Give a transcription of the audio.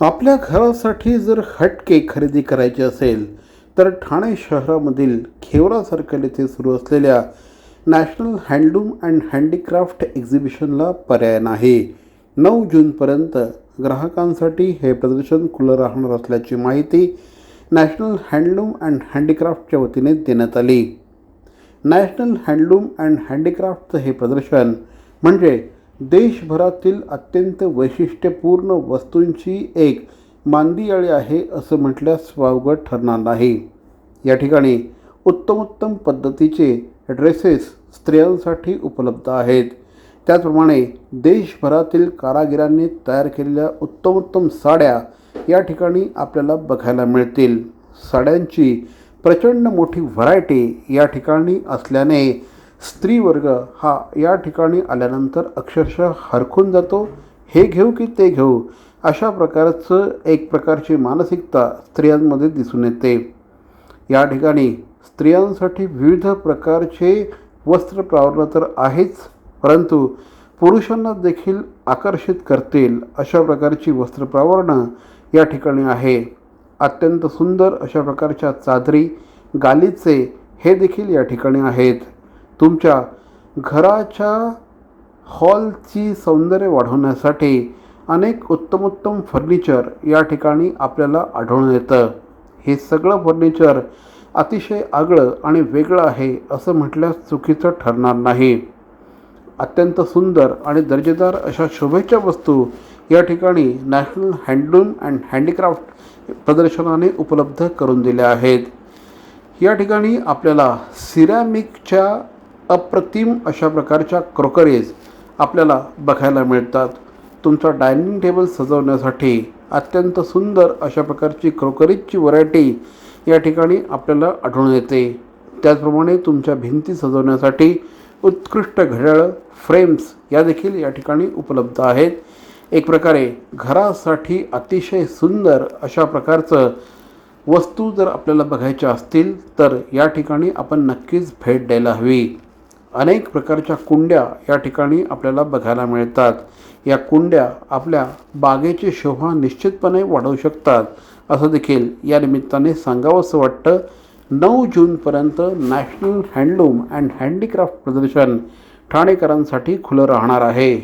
आपल्या घरासाठी जर हटके खरेदी करायचे असेल तर ठाणे शहरामधील खेवरा सर्कल येथे सुरू असलेल्या नॅशनल हँडलूम अँड हँडीक्राफ्ट एक्झिबिशनला पर्याय नाही. नऊ जूनपर्यंत ग्राहकांसाठी हे प्रदर्शन खुलं राहणार असल्याची माहिती नॅशनल हँडलूम अँड हँडीक्राफ्टच्या वतीने देण्यात आली. नॅशनल हँडलूम अँड हँडीक्राफ्टचं हे प्रदर्शन म्हणजे देशभरातील अत्यंत वैशिष्ट्यपूर्ण वस्तूंची एक मांदियाळी आहे असं म्हटल्यास वावगं ठरणार नाही. या ठिकाणी उत्तमोत्तम पद्धतीचे ड्रेसेस स्त्रियांसाठी उपलब्ध आहेत. त्याचप्रमाणे देशभरातील कारागिरांनी तयार केलेल्या उत्तमोत्तम साड्या या ठिकाणी आपल्याला बघायला मिळतील. साड्यांची प्रचंड मोठी व्हरायटी या ठिकाणी असल्याने स्त्रीवर्ग हा या ठिकाणी आल्यानंतर अक्षरशः हरखून जातो. हे घेऊ की ते घेऊ? अशा प्रकारचं एक प्रकारची मानसिकता स्त्रियांमध्ये दिसून येते. या ठिकाणी स्त्रियांसाठी विविध प्रकारचे वस्त्र प्रावरणं तर आहेच परंतु पुरुषांना देखील आकर्षित करतील अशा प्रकारची वस्त्र प्रावरणं या ठिकाणी आहे. अत्यंत सुंदर अशा प्रकारच्या चादरी गालीचे हे देखील या ठिकाणी आहेत. तुमच्या घराच्या हॉलची सौंदर्य वाढवण्यासाठी अनेक उत्तमोत्तम फर्निचर या ठिकाणी आपल्याला आढळून येतं. हे सगळं फर्निचर अतिशय आगळं आणि वेगळं आहे असं म्हटल्यास चुकीचं ठरणार नाही. अत्यंत सुंदर आणि दर्जेदार अशा शोभेच्या वस्तू या ठिकाणी नॅशनल हँडलूम अँड हँडीक्राफ्ट प्रदर्शनाने उपलब्ध करून दिल्या आहेत. या ठिकाणी आपल्याला सिरॅमिकच्या अप्रतिम अशा प्रकारच्या क्रोकरीज आपल्याला बघायला मिळतात. तुमचा डायनिंग टेबल सजवण्यासाठी अत्यंत सुंदर अशा प्रकारची क्रोकरीजची व्हरायटी या ठिकाणी आपल्याला आढळून येते. त्याचप्रमाणे तुमच्या भिंती सजवण्यासाठी उत्कृष्ट घड्याळं फ्रेम्स या देखील या ठिकाणी उपलब्ध आहेत. एक प्रकारे घरासाठी अतिशय सुंदर अशा प्रकारचं वस्तू जर आपल्याला बघायच्या असतील तर या ठिकाणी आपण नक्कीच भेट द्यायला हवी. अनेक प्रकारच्या कुंड्या या ठिकाणी आपल्याला बघायला मिळतात. या कुंड्या आपल्या बागेची शोभा निश्चितपणे वाढवू शकतात असं देखील या निमित्ताने सांगावंसं वाटतं. नऊ जूनपर्यंत नॅशनल हँडलूम अँड हँडीक्राफ्ट प्रदर्शन ठाणेकरांसाठी खुलं राहणार आहे.